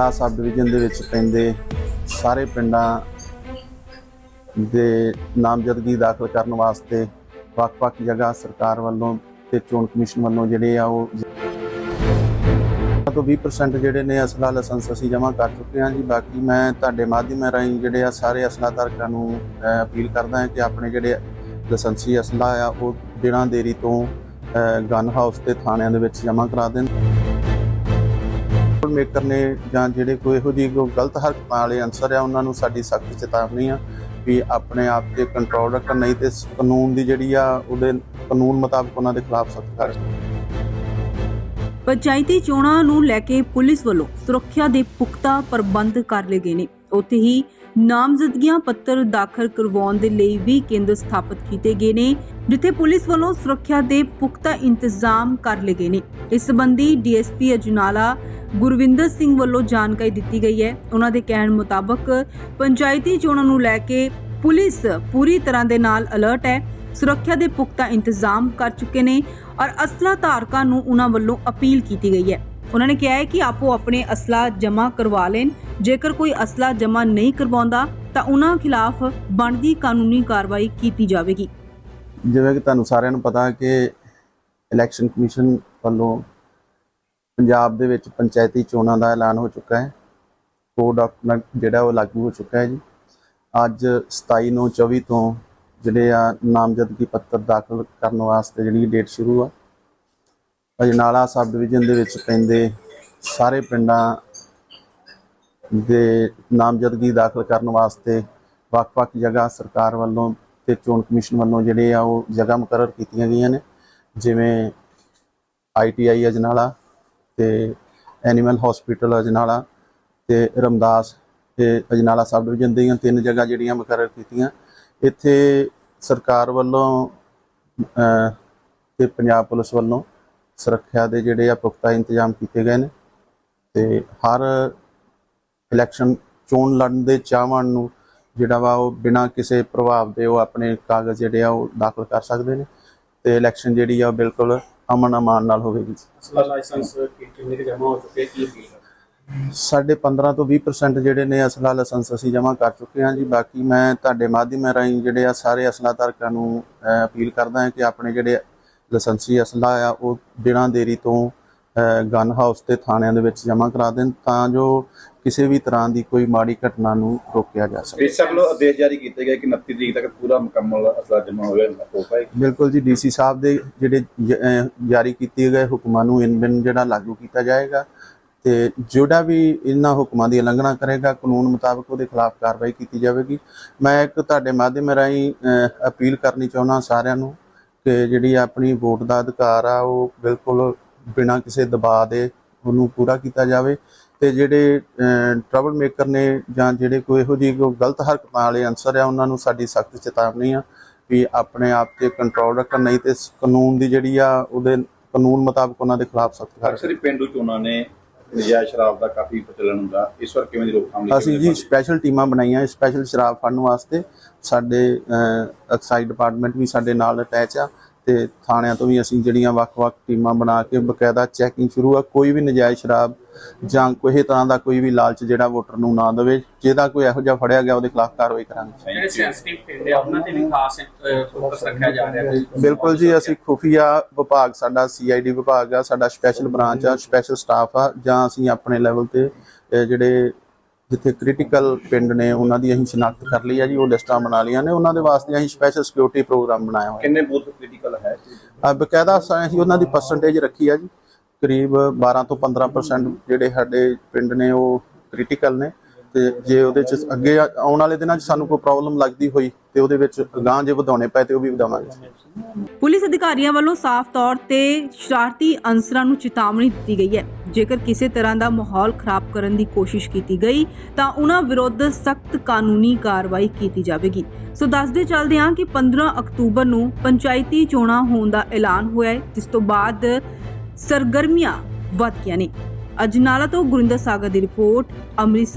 ਆ sub division ਦੇ ਵਿੱਚ ਪੈਂਦੇ ਸਾਰੇ ਪਿੰਡਾਂ ਦੇ ਨਾਮਜ਼ਦਗੀ ਦਾਖਲ ਕਰਨ ਵਾਸਤੇ ਵੱਖ-ਵੱਖ ਜਗ੍ਹਾ ਸਰਕਾਰ ਵੱਲੋਂ ਤੇ ਚੋਣ ਕਮਿਸ਼ਨ ਵੱਲੋਂ ਜਿਹੜੇ ਆ ਉਹ ਤੋਂ 20% ਜਿਹੜੇ ਨੇ ਅਸਲਾ ਲਾਇਸੈਂਸ ਅਸੀਂ ਜਮ੍ਹਾਂ ਕਰ ਚੁੱਕੇ ਹਾਂ ਜੀ। ਬਾਕੀ ਮੈਂ ਤੁਹਾਡੇ ਮਾਧਿਅਮ ਰਾਹੀਂ ਜਿਹੜੇ ਆ ਸਾਰੇ ਅਸਲਾ ਧਾਰਕਾਂ ਨੂੰ ਅਪੀਲ ਕਰਦਾ ਹਾਂ ਕਿ ਆਪਣੇ ਜਿਹੜੇ ਲਾਇਸੈਂਸੀ ਅਸਲਾ ਆ ਉਹ ਬਿਨਾਂ ਦੇਰੀ ਤੋਂ ਗਨ ਹਾਊਸ ਤੇ ਥਾਣਿਆਂ ਦੇ ਵਿੱਚ ਜਮ੍ਹਾਂ ਕਰਾ ਦੇਣ। ਮੇਕਰ ਨੇ ਜਾਂ ਜਿਹੜੇ ਕੋਈ ਇਹੋ ਜਿਹੀ ਕੋਈ ਗਲਤ ਹਰਕਤਾਂ ਵਾਲੇ ਅਨਸਰ ਆ, ਉਹਨਾਂ ਨੂੰ ਸਾਡੀ ਸਖਤ ਚੇਤਾਵਨੀ ਆ ਵੀ ਆਪਣੇ ਆਪ ਤੇ ਕੰਟਰੋਲ ਰੱਖਣ, ਨਹੀਂ ਤੇ ਕਾਨੂੰਨ ਦੀ ਜਿਹੜੀ ਆ, ਉਹਦੇ ਕਾਨੂੰਨ ਮੁਤਾਬਕ ਉਹਨਾਂ ਦੇ ਖਿਲਾਫ ਸਖਤ ਕਾਰਵਾਈ। ਪੰਚਾਇਤੀ ਚੋਣਾਂ ਨੂੰ ਲੈ ਕੇ ਪੁਲਿਸ ਵੱਲੋਂ ਸੁਰੱਖਿਆ ਦੇ ਪੁਖਤਾ ਪ੍ਰਬੰਧ ਕਰ ਲਏ ਗਏ ਨੇ। ਉੱਥੇ ਹੀ ਨਾਮਜ਼ਦਗੀਆਂ ਪੱਤਰ ਦਾਖਲ ਕਰਵਾਉਣ ਦੇ ਲਈ ਵੀ ਕੇਂਦਰ ਸਥਾਪਿਤ ਕੀਤੇ ਗਏ ਨੇ, ਜਿੱਥੇ ਪੁਲਿਸ ਵੱਲੋਂ ਸੁਰੱਖਿਆ ਦੇ ਪੁਖਤਾ ਇੰਤਜ਼ਾਮ ਕਰ ਲਏ ਗਏ ਨੇ। ਇਸ ਸੰਬੰਧੀ ਡੀਐਸਪੀ ਅਜਨਾਲਾ ਗੁਰਵਿੰਦਰ ਸਿੰਘ ਵੱਲੋਂ ਜਾਣਕਾਰੀ ਦਿੱਤੀ ਗਈ ਹੈ। ਉਹਨਾਂ ਦੇ ਕਹਿਣ ਮੁਤਾਬਕ, ਪੰਚਾਇਤੀ ਚੋਣਾਂ ਨੂੰ ਲੈ ਕੇ ਪੁਲਿਸ ਪੂਰੀ ਤਰ੍ਹਾਂ ਦੇ ਨਾਲ ਅਲਰਟ ਹੈ। ਸੁਰੱਖਿਆ ਦੇ ਪੁਖਤਾ ਇੰਤਜ਼ਾਮ ਕਰ ਚੁੱਕੇ ਨੇ ਔਰ ਅਸਲਾ ਧਾਰਕਾਂ ਨੂੰ ਉਹਨਾਂ ਵੱਲੋਂ ਅਪੀਲ ਕੀਤੀ ਗਈ ਹੈ। ਉਹਨਾਂ ਨੇ ਕਿਹਾ ਹੈ ਕਿ ਆਪੋ ਆਪਣੇ ਅਸਲਾ ਜਮ੍ਹਾਂ ਕਰਵਾ ਲੈਣ। ਜੇਕਰ ਕੋਈ ਅਸਲਾ ਜਮ੍ਹਾਂ ਨਹੀਂ ਕਰਵਾਉਂਦਾ, ਤਾਂ ਉਹਨਾਂ ਖਿਲਾਫ ਬਣਦੀ ਕਾਨੂੰਨੀ ਕਾਰਵਾਈ ਕੀਤੀ ਜਾਵੇਗੀ। ਜਿਵੇਂ ਕਿ ਤੁਹਾਨੂੰ ਸਾਰਿਆਂ ਨੂੰ ਪਤਾ ਹੈ ਕਿ ਇਲੈਕਸ਼ਨ ਕਮਿਸ਼ਨ ਵੱਲੋਂ ਪੰਜਾਬ ਦੇ ਵਿੱਚ ਪੰਚਾਇਤੀ ਚੋਣਾਂ ਦਾ ਐਲਾਨ ਹੋ ਚੁੱਕਾ ਹੈ। ਕੋਡ ਡਾਕੂਮੈਂਟ ਜਿਹੜਾ ਉਹ ਲਾਗੂ ਹੋ ਚੁੱਕਾ ਹੈ ਜੀ। ਅੱਜ 27 ਨੂੰ 24 ਤੋਂ ਜਿਹੜੇ ਆ ਨਾਮਜ਼ਦਗੀ ਪੱਤਰ ਦਾਖਲ ਕਰਨ ਵਾਸਤੇ ਜਿਹੜੀ ਡੇਟ ਸ਼ੁਰੂ ਆ ਅਜਨਾਲਾ ਸਬ ਡਿਵੀਜ਼ਨ ਦੇ ਵਿੱਚ ਪੈਂਦੇ ਸਾਰੇ ਪਿੰਡਾਂ ਦੇ ਨਾਮਜ਼ਦਗੀ ਦਾਖਲ ਕਰਨ ਵਾਸਤੇ ਵੱਖ-ਵੱਖ ਜਗ੍ਹਾ ਸਰਕਾਰ ਵੱਲੋਂ ਤੇ ਚੋਣ ਕਮਿਸ਼ਨ ਵੱਲੋਂ ਜਿਹੜੇ ਆ ਉਹ ਜਗ੍ਹਾ ਮੁਕਰਰ ਕੀਤੀਆਂ ਗਈਆਂ ਨੇ। ਜਿਵੇਂ ਆਈਟੀਆਈ ਅਜਨਾਲਾ ਤੇ ਐਨੀਮਲ ਹਸਪੀਟਲ ਅਜਨਾਲਾ ਤੇ ਰਮਦਾਸ ਤੇ ਅਜਨਾਲਾ ਸਬ ਡਿਵੀਜ਼ਨ ਦੀਆਂ ਤਿੰਨ ਜਗ੍ਹਾ ਜਿਹੜੀਆਂ ਮੁਕਰਰ ਕੀਤੀਆਂ। ਇੱਥੇ ਸਰਕਾਰ ਵੱਲੋਂ ਅਹ, ਤੇ ਪੰਜਾਬ ਪੁਲਿਸ ਵੱਲੋਂ ਸੁਰੱਖਿਆ ਦੇ ਜਿਹੜੇ ਆ ਪੁਖਤਾ ਇੰਤਜ਼ਾਮ ਕੀਤੇ ਗਏ ਨੇ ਤੇ ਹਰ ਇਲੈਕਸ਼ਨ ਚੋਣ ਲੜਨ ਦੇ ਚਾਹਵਾਨ ਨੂੰ ਜਿਹੜਾ ਵਾ ਉਹ ਬਿਨਾਂ ਕਿਸੇ ਪ੍ਰਭਾਵ ਦੇ ਉਹ ਆਪਣੇ ਕਾਗਜ਼ ਜਿਹੜੇ ਆ ਉਹ ਦਾਖਲ ਕਰ ਸਕਦੇ ਨੇ ਤੇ ਇਲੈਕਸ਼ਨ ਜਿਹੜੀ ਆ ਉਹ ਬਿਲਕੁਲ ਅਮਨ ਅਮਾਨ ਨਾਲ ਹੋਵੇਗੀ। ਅਸਲਾ ਲਾਇਸੈਂਸ ਕਿੰਨੇ ਕੁ ਜਮ੍ਹਾਂ ਹੋ ਚੁੱਕੇ ਕੀ ਅਪੀਲ ਸਾਡੇ 15 ਤੋਂ 20% ਜਿਹੜੇ ਨੇ ਅਸਲਾ ਲਾਇਸੈਂਸ ਅਸੀਂ ਜਮ੍ਹਾਂ ਕਰ ਚੁੱਕੇ ਹਾਂ ਜੀ। ਬਾਕੀ ਮੈਂ ਤੁਹਾਡੇ ਮਾਧਿਅਮ ਰਾਹੀਂ ਜਿਹੜੇ ਆ ਸਾਰੇ ਅਸਲਾ ਧਾਰਕਾਂ ਨੂੰ ਅਪੀਲ ਕਰਦਾ ਹਾਂ ਕਿ ਆਪਣੇ ਜਿਹੜੇ ਲਾਇਸੈਂਸੀ ਅਸਲਾ ਆ ਉਹ ਬਿਨਾਂ ਦੇਰੀ ਤੋਂ ਗਨ ਹਾਊਸ ਤੇ ਥਾਣਿਆਂ ਦੇ ਵਿੱਚ ਜਮ੍ਹਾਂ ਕਰਾ ਦੇਣ ਤਾਂ ਜੋ ਕਿਸੇ ਵੀ ਤਰ੍ਹਾਂ ਦੀ ਕੋਈ ਮਾੜੀ ਘਟਨਾ ਨੂੰ ਰੋਕਿਆ ਜਾ ਸਕੇ। ਇਸ ਵੱਲੋਂ ਆਦੇਸ਼ ਜਾਰੀ ਕੀਤੇ ਗਏ ਕਿ 29 ਤਰੀਕ ਤੱਕ ਪੂਰਾ ਮੁਕੰਮਲ ਅਸਲਾ ਜਮ੍ਹਾਂ ਹੋ ਗਿਆ ਹੋ। ਪਾਏ ਬਿਲਕੁਲ ਜੀ ਡੀਸੀ ਸਾਹਿਬ ਦੇ ਜਿਹੜੇ ਜਾਰੀ ਕੀਤੇ ਗਏ ਹੁਕਮਾਂ ਨੂੰ ਇਨ ਬਿਨ ਜਿਹੜਾ ਲਾਗੂ ਕੀਤਾ ਜਾਏਗਾ ਤੇ ਜਿਹੜਾ ਵੀ ਇਹਨਾਂ ਹੁਕਮਾਂ ਦੀ ਉਲੰਘਣਾ ਕਰੇਗਾ ਕਾਨੂੰਨ ਮੁਤਾਬਕ ਉਹਦੇ ਖਿਲਾਫ ਕਾਰਵਾਈ ਕੀਤੀ ਜਾਵੇਗੀ। ਮੈਂ ਇੱਕ ਤੁਹਾਡੇ ਮਾਧਿਅਮ ਰਾਹੀਂ ਅਪੀਲ ਕਰਨੀ ਚਾਹੁੰਦਾ ਸਾਰਿਆਂ ਨੂੰ ਕਿ ਜਿਹੜੀ ਆਪਣੀ ਵੋਟ ਦਾ ਅਧਿਕਾਰ ਆ ਉਹ ਬਿਲਕੁਲ ਬਿਨਾਂ ਕਿਸੇ ਦਬਾਅ ਦੇ ਉਹਨੂੰ ਪੂਰਾ ਕੀਤਾ ਜਾਵੇ ਤੇ ਜਿਹੜੇ ਟਰਬਲ ਮੇਕਰ ਨੇ ਜਾਂ ਜਿਹੜੇ ਕੋਈ ਇਹੋ ਜਿਹੀ ਕੋਈ ਗਲਤ ਹਰਕਤਾਂ ਵਾਲੇ ਅਨਸਰ ਆ ਉਹਨਾਂ ਨੂੰ ਸਾਡੀ ਸਖਤ ਚੇਤਾਵਨੀ ਆ ਵੀ ਆਪਣੇ ਆਪ ਤੇ ਕੰਟਰੋਲ ਰੱਖਣ ਨਹੀਂ ਤੇ ਕਾਨੂੰਨ ਦੀ ਜਿਹੜੀ ਆ ਉਹਦੇ ਕਾਨੂੰਨ ਮੁਤਾਬਕ ਉਹਨਾਂ ਦੇ ਖਿਲਾਫ ਸਖਤ ਕਾਰਵਾਈ। ਅਕਸਰ ਹੀ ਪਿੰਡੂ ਚੋਣਾਂ ਨੇ ਨਜਾਇਜ਼ ਸ਼ਰਾਬ ਦਾ ਕਾਫੀ ਪ੍ਰਚਲਨ ਹੁੰਦਾ। ਇਸ ਵਾਰ ਕਿਵੇਂ ਦੀ ਰੋਕਥਾਮ ਲਈ ਅਸੀਂ ਜੀ ਸਪੈਸ਼ਲ ਟੀਮਾਂ ਬਣਾਈਆਂ ਸਪੈਸ਼ਲ ਸ਼ਰਾਬ ਫੜਨ ਵਾਸਤੇ। ਸਾਡੇ ਐਕਸਾਈਜ਼ ਡਿਪਾਰਟਮੈਂਟ ਵੀ ਸਾਡੇ ਨਾਲ ਅਟੈਚ ਆ। ਤੇ ਥਾਣਿਆਂ ਤੋਂ ਵੀ ਅਸੀਂ ਜਿਹੜੀਆਂ ਵੱਖ-ਵੱਖ ਟੀਮਾਂ ਬਣਾ ਕੇ ਬਕਾਇਦਾ ਚੈਕਿੰਗ ਸ਼ੁਰੂ ਆ ਕੋਈ ਵੀ ਨਜਾਇਜ਼ ਸ਼ਰਾਬ ਜਾਂ ਕੋਈ ਤਰ੍ਹਾਂ ਦਾ ਕੋਈ ਵੀ ਲਾਲਚ ਜਿਹੜਾ ਵੋਟਰ ਨੂੰ ਨਾ ਦੇਵੇ ਜਿਹਦਾ ਕੋਈ ਇਹੋ ਜਿਹਾ ਫੜਿਆ ਗਿਆ ਉਹਦੇ ਖਿਲਾਫ ਕਾਰਵਾਈ ਕਰਾਂਗੇ। ਜਿਹੜੇ ਸੈਂਸਿਟਿਵ ਪਿੰਡ ਆ ਉਹਨਾਂ ਤੇ ਵੀ ਖਾਸ ਫੋਕਸ ਰੱਖਿਆ ਜਾ ਰਿਹਾ ਹੈ। ਬਿਲਕੁਲ ਜੀ ਅਸੀਂ ਖੁਫੀਆ ਵਿਭਾਗ ਸਾਡਾ ਸੀਆਈਡੀ ਵਿਭਾਗ ਆ ਸਾਡਾ ਸਪੈਸ਼ਲ ਬ੍ਰਾਂਚ ਆ ਸਪੈਸ਼ਲ ਸਟਾਫ ਆ ਜਾਂ ਅਸੀਂ ਆਪਣੇ ਲੈਵਲ ਤੇ ਜਿਹੜੇ ਜਿੱਥੇ ਕ੍ਰਿਟੀਕਲ ਪਿੰਡ ਨੇ ਉਹਨਾਂ ਦੀ ਅਸੀਂ ਸ਼ਨਾਖਤ ਕਰ ਲਈ ਆ ਜੀ ਉਹ ਲਿਸਟਾਂ ਬਣਾ ਲਈਆਂ ਨੇ। ਉਹਨਾਂ ਦੇ ਵਾਸਤੇ ਅਸੀਂ ਸਪੈਸ਼ਲ ਸਿਕਿਉਰਿਟੀ ਪ੍ਰੋਗਰਾਮ ਬਣਾਇਆ ਹੋਇਆ। ਕਿੰਨੇ ਬੂਥ ਕ੍ਰਿਟੀਕਲ ਹੈ? ਆ ਬਕਾਇਦਾ ਅਸੀਂ ਉਹਨਾਂ ਦੀ ਪਰਸੈਂਟੇਜ ਰੱਖੀ ਆ ਜੀ। ਕਰੀਬ 12 ਤੋਂ 15% ਜਿਹੜੇ ਸਾਡੇ ਪਿੰਡ ਨੇ ਉਹ ਕ੍ਰਿਟੀਕਲ ਨੇ। ਤੇ ਜੇ ਉਹਦੇ ਚ ਅੱਗੇ ਆ- ਆਉਣ ਵਾਲੇ ਦਿਨਾਂ 'ਚ ਸਾਨੂੰ ਕੋਈ ਪ੍ਰੋਬਲਮ ਲੱਗਦੀ ਹੋਈ ਤੇ ਉਹਦੇ ਵਿੱਚ ਅਗਾਂਹ ਜੇ ਵਧਾਉਣੇ ਪਏ ਤੇ ਉਹ ਵੀ ਵਧਾਵਾਂਗੇ। ਪੁਲਿਸ ਅਧਿਕਾਰੀਆਂ ਵੱਲੋਂ ਸਾਫ਼ ਤੌਰ ਤੇ ਸ਼ਰਾਰਤੀ ਅਨਸਰਾਂ ਨੂੰ ਚੇਤਾਵਨੀ ਦਿੱਤੀ ਗਈ ਹੈ। ਜੇਕਰ ਕਿਸੇ ਤਰ੍ਹਾਂ ਦਾ ਮਾਹੌਲ ਖਰਾਬ ਕਰਨ ਦੀ ਕੋਸ਼ਿਸ਼ ਕੀਤੀ ਗਈ, ਤਾਂ ਉਹਨਾਂ ਵਿਰੁੱਧ ਸਖਤ ਕਾਨੂੰਨੀ ਕਾਰਵਾਈ ਕੀਤੀ ਜਾਵੇਗੀ। ਸੋ ਦੱਸਦੇ ਚੱਲਦੇ ਹਾਂ ਕਿ 15 ਅਕਤੂਬਰ ਨੂੰ ਪੰਚਾਇਤੀ ਚੋਣਾਂ ਹੋਣ ਦਾ ਐਲਾਨ ਹੋਇਆ ਹੈ, ਜਿਸ ਤੋਂ ਬਾਅਦ ਸਰਗਰਮੀਆਂ ਵੱਧ ਗਈਆਂ ਨੇ। ਅਜਨਾਲਾ ਤੋਂ ਗੁਰਿੰਦਰ ਸਾਗਰ ਦੀ ਰਿਪੋਰਟ, ਅੰਮ੍ਰਿਤਸਰ।